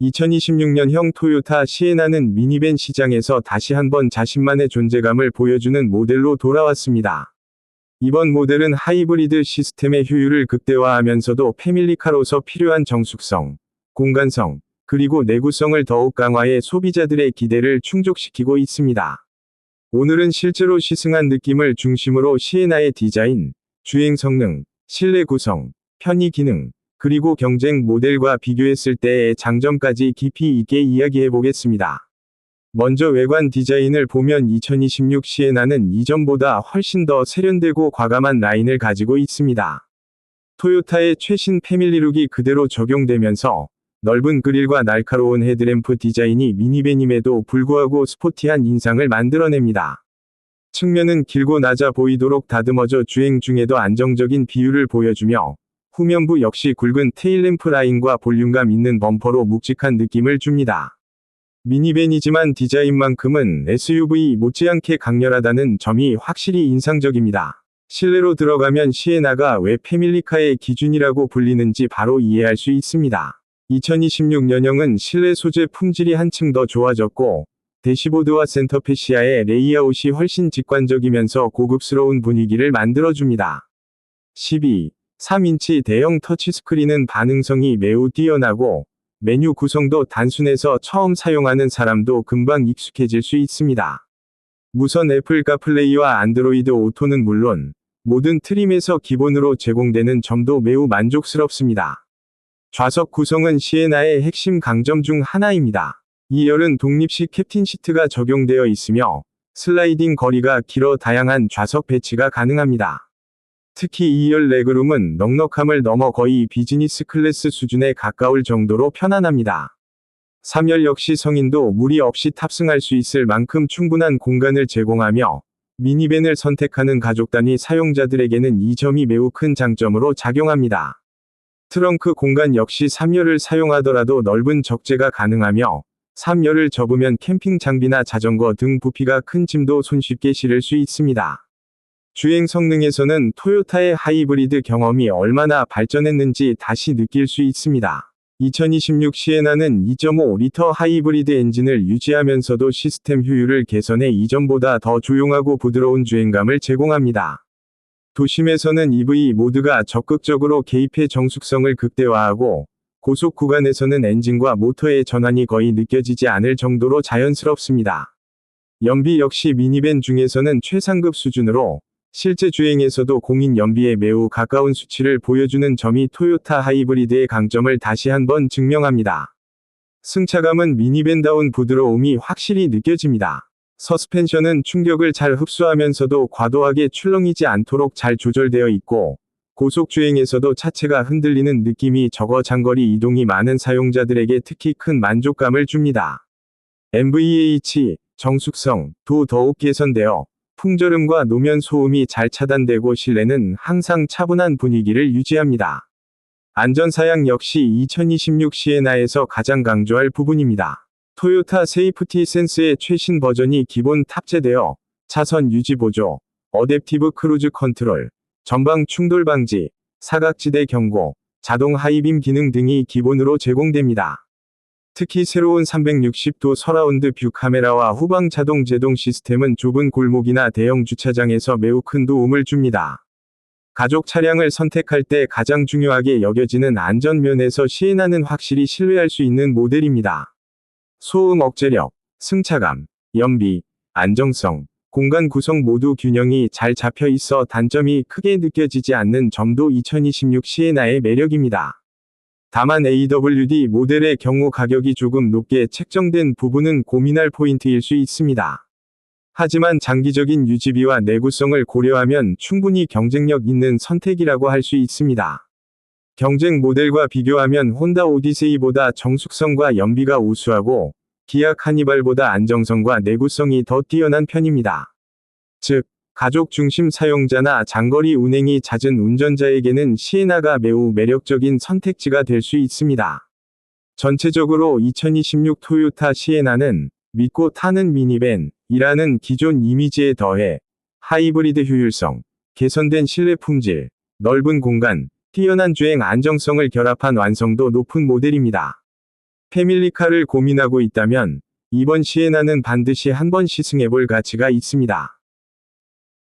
2026년형 토요타 시에나는 미니밴 시장에서 다시 한번 자신만의 존재감을 보여주는 모델로 돌아왔습니다. 이번 모델은 하이브리드 시스템의 효율을 극대화하면서도 패밀리카로서 필요한 정숙성, 공간성, 그리고 내구성을 더욱 강화해 소비자들의 기대를 충족시키고 있습니다. 오늘은 실제로 시승한 느낌을 중심으로 시에나의 디자인, 주행 성능, 실내 구성, 편의 기능, 그리고 경쟁 모델과 비교했을 때의 장점까지 깊이 있게 이야기해 보겠습니다. 먼저 외관 디자인을 보면 2026 시에나는 이전보다 훨씬 더 세련되고 과감한 라인을 가지고 있습니다. 토요타의 최신 패밀리룩이 그대로 적용되면서 넓은 그릴과 날카로운 헤드램프 디자인이 미니밴임에도 불구하고 스포티한 인상을 만들어냅니다. 측면은 길고 낮아 보이도록 다듬어져 주행 중에도 안정적인 비율을 보여주며 후면부 역시 굵은 테일램프 라인과 볼륨감 있는 범퍼로 묵직한 느낌을 줍니다. 미니밴이지만 디자인만큼은 SUV 못지않게 강렬하다는 점이 확실히 인상적입니다. 실내로 들어가면 시에나가 왜 패밀리카의 기준이라고 불리는지 바로 이해할 수 있습니다. 2026년형은 실내 소재 품질이 한층 더 좋아졌고, 대시보드와 센터페시아의 레이아웃이 훨씬 직관적이면서 고급스러운 분위기를 만들어줍니다. 12. 3인치 대형 터치스크린은 반응성이 매우 뛰어나고, 메뉴 구성도 단순해서 처음 사용하는 사람도 금방 익숙해질 수 있습니다. 무선 애플 카플레이와 안드로이드 오토는 물론, 모든 트림에서 기본으로 제공되는 점도 매우 만족스럽습니다. 좌석 구성은 시에나의 핵심 강점 중 하나입니다. 2열은 독립식 캡틴 시트가 적용되어 있으며 슬라이딩 거리가 길어 다양한 좌석 배치가 가능합니다. 특히 2열 레그룸은 넉넉함을 넘어 거의 비즈니스 클래스 수준에 가까울 정도로 편안합니다. 3열 역시 성인도 무리 없이 탑승할 수 있을 만큼 충분한 공간을 제공하며 미니밴을 선택하는 가족 단위 사용자들에게는 이 점이 매우 큰 장점으로 작용합니다. 트렁크 공간 역시 3열을 사용하더라도 넓은 적재가 가능하며 3열을 접으면 캠핑 장비나 자전거 등 부피가 큰 짐도 손쉽게 실을 수 있습니다. 주행 성능에서는 토요타의 하이브리드 경험이 얼마나 발전했는지 다시 느낄 수 있습니다. 2026 시에나는 2.5리터 하이브리드 엔진을 유지하면서도 시스템 효율을 개선해 이전보다 더 조용하고 부드러운 주행감을 제공합니다. 도심에서는 EV 모드가 적극적으로 개입해 정숙성을 극대화하고 고속 구간에서는 엔진과 모터의 전환이 거의 느껴지지 않을 정도로 자연스럽습니다. 연비 역시 미니밴 중에서는 최상급 수준으로 실제 주행에서도 공인 연비에 매우 가까운 수치를 보여주는 점이 토요타 하이브리드의 강점을 다시 한번 증명합니다. 승차감은 미니밴다운 부드러움이 확실히 느껴집니다. 서스펜션은 충격을 잘 흡수하면서도 과도하게 출렁이지 않도록 잘 조절되어 있고, 고속 주행에서도 차체가 흔들리는 느낌이 적어 장거리 이동이 많은 사용자들에게 특히 큰 만족감을 줍니다. MVH, 정숙성, 도 더욱 개선되어 풍절음과 노면 소음이 잘 차단되고 실내는 항상 차분한 분위기를 유지합니다. 안전사양 역시 2026 시에나에서 가장 강조할 부분입니다. 토요타 세이프티 센스의 최신 버전이 기본 탑재되어 차선 유지 보조, 어댑티브 크루즈 컨트롤, 전방 충돌 방지, 사각지대 경고, 자동 하이빔 기능 등이 기본으로 제공됩니다. 특히 새로운 360도 서라운드 뷰 카메라와 후방 자동 제동 시스템은 좁은 골목이나 대형 주차장에서 매우 큰 도움을 줍니다. 가족 차량을 선택할 때 가장 중요하게 여겨지는 안전면에서 시에나는 확실히 신뢰할 수 있는 모델입니다. 소음 억제력, 승차감, 연비, 안정성, 공간 구성 모두 균형이 잘 잡혀 있어 단점이 크게 느껴지지 않는 점도 2026 시에나의 매력입니다. 다만 AWD 모델의 경우 가격이 조금 높게 책정된 부분은 고민할 포인트일 수 있습니다. 하지만 장기적인 유지비와 내구성을 고려하면 충분히 경쟁력 있는 선택이라고 할 수 있습니다. 경쟁 모델과 비교하면 혼다 오디세이보다 정숙성과 연비가 우수하고 기아 카니발보다 안정성과 내구성이 더 뛰어난 편입니다. 즉, 가족 중심 사용자나 장거리 운행이 잦은 운전자에게는 시에나가 매우 매력적인 선택지가 될 수 있습니다. 전체적으로 2026 토요타 시에나는 믿고 타는 미니밴이라는 기존 이미지에 더해 하이브리드 효율성, 개선된 실내 품질, 넓은 공간, 뛰어난 주행 안정성을 결합한 완성도 높은 모델입니다. 패밀리카를 고민하고 있다면 이번 시에나는 반드시 한번 시승해볼 가치가 있습니다.